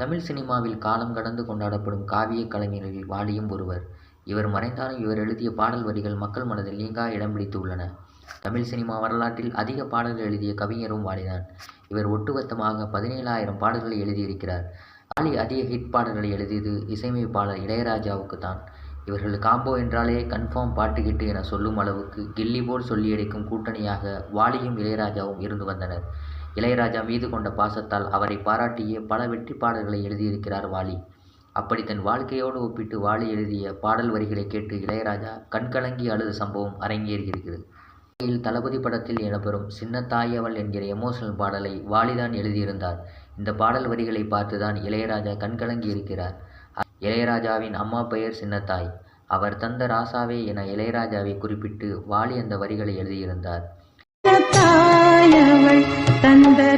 தமிழ் சினிமாவில் காலம் கடந்து கொண்டாடப்படும் காவியக் கலைஞர்களில் வாலியும் ஒருவர். இவர் மறைந்தாலும் இவர் எழுதிய பாடல் வரிகள் மக்கள் மனதில் நீங்கா இடம் பிடித்து உள்ளன. தமிழ் சினிமா வரலாற்றில் அதிக பாடல்கள் எழுதிய கவிஞரும் வாலிதான். இவர் ஒட்டுமொத்தமாக பதினேழாயிரம் பாடல்களை எழுதியிருக்கிறார். வாலி அதிக ஹிட் பாடல்களை எழுதியது இசையமைப்பாளர் இளையராஜாவுக்கு தான். இவர்கள் காம்போ என்றாலே கன்ஃபார்ம் பாட்டு என சொல்லும் அளவுக்கு கில்லி போல் சொல்லியடிக்கும் கூட்டணியாக வாலியும் இளையராஜாவும் இருந்து வந்தனர். இளையராஜா மீது கொண்ட பாசத்தால் அவரை பாராட்டியே பல வெற்றி பாடல்களை எழுதியிருக்கிறார் வாலி. அப்படி தன் வாழ்க்கையோடு ஒப்பிட்டு வாலி எழுதிய பாடல் வரிகளை கேட்டு இளையராஜா கண்கலங்கி அழுத சம்பவம் அரங்கேறியிருக்கிறது. இலங்கையில் தளபதி படத்தில் எனப்பெறும் சின்ன தாயவள் என்கிற எமோஷனல் பாடலை வாலிதான் எழுதியிருந்தார். இந்த பாடல் வரிகளை பார்த்து தான் இளையராஜா கண்கலங்கி இருக்கிறார். இளையராஜாவின் அம்மா பெயர் சின்னத்தாய். அவர் தந்த ராசாவே என இளையராஜாவை குறிப்பிட்டு வாலி அந்த வரிகளை எழுதியிருந்தார். தந்த